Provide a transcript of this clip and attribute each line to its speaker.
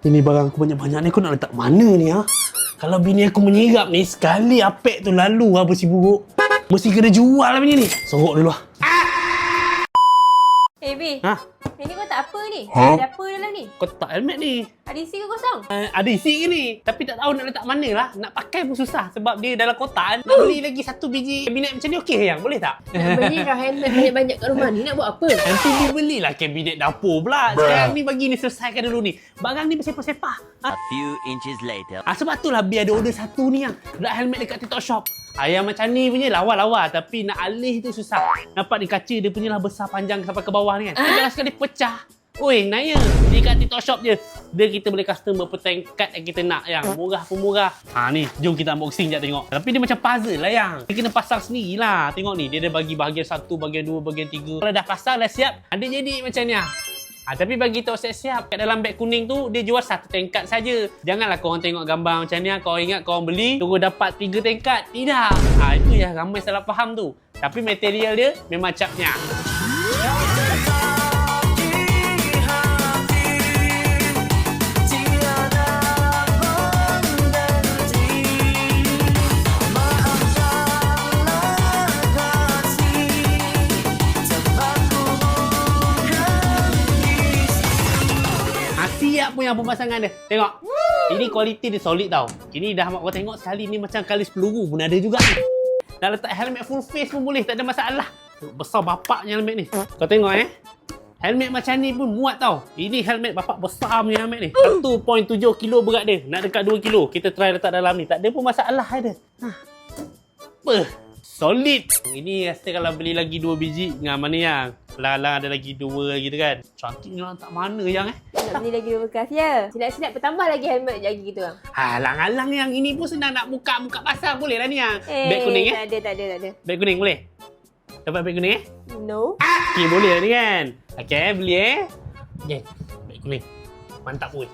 Speaker 1: Ini barang aku banyak-banyak ni aku nak letak mana ni ha? Kalau bini aku menyirap ni sekali apek tu lalu ha bersih buruk. Mesti kena jual lah bini ni. Sorok dulu lah.
Speaker 2: Eh, B.
Speaker 1: Ha?
Speaker 2: Ini kau tak apa ni? Ada apa dalam ni?
Speaker 1: Kau tak helmet ni.
Speaker 2: Ada isi ke kosong?
Speaker 1: Uh, ada isi ke ni? Tapi tak tahu nak letak mana lah. Nak pakai pun susah sebab dia dalam kotak kan. Nak beli lagi satu biji kabinet macam ni okey ke yang? Boleh tak?
Speaker 2: Nak beli dah helmet banyak-banyak kat rumah ni. Nak buat apa?
Speaker 1: Nanti dia belilah kabinet dapur pula. Sekarang ni bagi ni selesaikan dulu ni. Barang ni bersepah-sepah. Ha?
Speaker 3: A few inches later.
Speaker 1: Ah, sebab tu lah biar ada order satu ni yang nak helmet dekat TikTok shop. Ah, yang macam ni punya lawa-lawa tapi nak alih tu susah. Nampak ni kaca dia punya lah besar panjang sampai ke bawah ni kan. Jangan sekali pecah. Oi, naya. Dekat TikTok shop je. Dia kita boleh custom berapa tingkat yang kita nak yang murah pun murah. Ha ni, jom kita unboxing jap tengok. Tapi dia macam puzzle lah yang. Dia kena pasang sendiri lah. Tengok ni, dia ada bagi bahagian satu, bahagian dua, bahagian tiga. Kalau dah pasang dah siap, ada jadi macam ni lah. Ha, tapi bagi tahu siap-siap kat dalam beg kuning tu dia jual satu tingkat saja. Janganlah korang tengok gambar macam ni kau ingat kau beli tunggu dapat tiga tingkat. Tidak. Ha, itu yang ramai salah faham tu. Tapi material dia memang capnya. Siap punya pemasangan dia. Tengok. Ini kualiti dia solid tau. Ini dah kau tengok sekali ni macam kalis peluru pun ada juga ni. Nak letak helmet full face pun boleh, tak ada masalah. Besar bapaknya helmet ni. Kau tengok eh. Helmet macam ni pun muat tau. Ini helmet bapak besar punya helmet ni. 1.7 kilo berat dia. Nak dekat 2 kilo. Kita try letak dalam ni. Tak ada pun masalah ada. Ha. Apa? Solid. Ini rasa kalau beli lagi dua biji dengan mana yang? Lang-lang ada lagi dua gitu kan. Cantik ni orang tak mana yang eh.
Speaker 2: Nak beli lagi dua bekas ya. Silap-silap bertambah lagi helmet lagi gitu bang.
Speaker 1: Alang-alang yang ini pun senang nak buka buka pasar boleh lah ni yang.
Speaker 2: Eh,
Speaker 1: Beg kuning eh?
Speaker 2: Tak ada, tak ada, tak ada.
Speaker 1: Beg kuning boleh? Dapat beg kuning eh?
Speaker 2: No.
Speaker 1: Okey boleh lah ni kan. Okey beli eh. Okey. Beg kuning. Mantap weh.